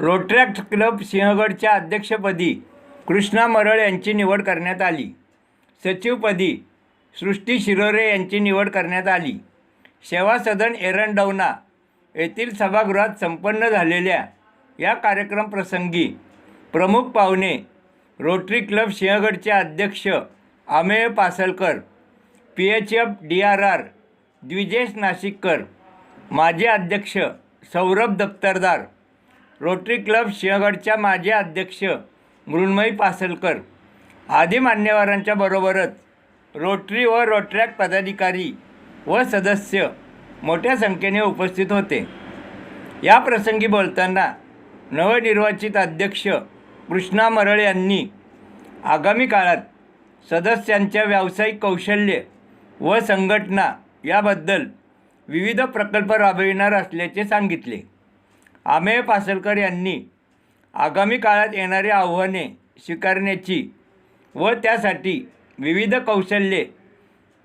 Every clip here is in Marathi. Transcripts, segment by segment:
रोट्रॅक्ट क्लब सिंहगडच्या अध्यक्षपदी कृष्णा मरळ यांची निवड करण्यात आली. सचिवपदी सृष्टी शिरोरे यांची निवड करण्यात आली. सेवा सदन एरंडवना येथील सभागृहात संपन्न झालेल्या या कार्यक्रमप्रसंगी प्रमुख पाहुणे रोटरी क्लब सिंहगडचे अध्यक्ष Amey Pasalkar P H F D R R Dwijesh Nashikkar माजी अध्यक्ष सौरभ दफ्तरदार रोटरी क्लब सिंहगडच्या माजी अध्यक्ष मृण्मयी पासलकर आदी मान्यवरांच्या बरोबरच रोटरी व रोटरॅक पदाधिकारी व सदस्य मोठ्या संख्येने उपस्थित होते. या प्रसंगी बोलताना नवनिर्वाचित अध्यक्ष कृष्णा मरळ यांनी आगामी काळात सदस्यांच्या व्यावसायिक कौशल्य व संघटना याबद्दल विविध प्रकल्प राबविणार असल्याचे सांगितले. आमेय पासलकर यांनी आगामी काळात येणारी आव्हाने स्वीकारण्याची व त्यासाठी विविध कौशल्ये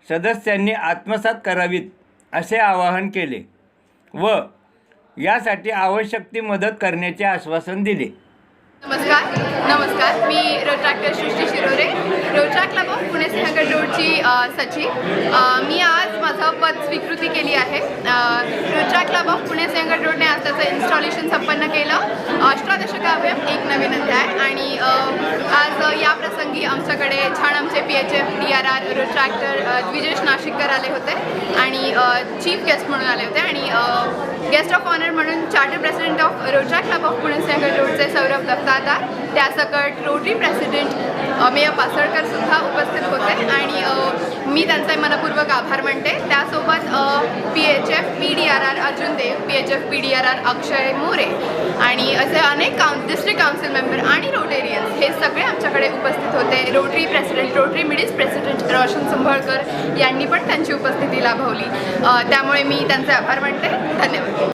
सदस्यांनी आत्मसात करावीत असे आवाहन केले व यासाठी आवश्यक ती मदत करण्याचे आश्वासन दिले. नमस्कार. नमस्कार. मी रोचाक Srushti Shirore. Rotaract club of Pune Sinhagad सचिव मी आज माझं पद स्वीकृती केली आहे. Rotaract club of Pune Sinhagad रोडने आज त्याचं इन्स्टॉलेशन संपन्न केलं. अष्टादशकाव्यम एक नवीन अध्याय. आणि आज या प्रसंगी आमच्याकडे छान आमचे P H F D R R rotaractor Dwijesh Nashikkar आले होते. आणि चीफ गेस्ट म्हणून आले होते. आणि guest of honour charter president of Roja club of Pune Sinhagad रोडचे सौरभ दफ्तारदार त्यासकट रोटरी प्रेसिडेंट अमेय पासळकर सुद्धा उपस्थित होते. आणि मी त्यांचे मनपूर्वक आभार मानते. त्यासोबत P H F P D R R Arjun Dev P H F P D R R Akshay More आणि असे अनेक काउन डिस्ट्रिक्ट काउन्सिल मेंबर आणि रोटेरियन्स हे सगळे आमच्याकडे उपस्थित होते. Rotary president Rotary मिडीज president Roshan Sambhalkar यांनी पण त्यांची उपस्थिती लाभवली. त्यामुळे मी त्यांचे आभार मानते. धन्यवाद.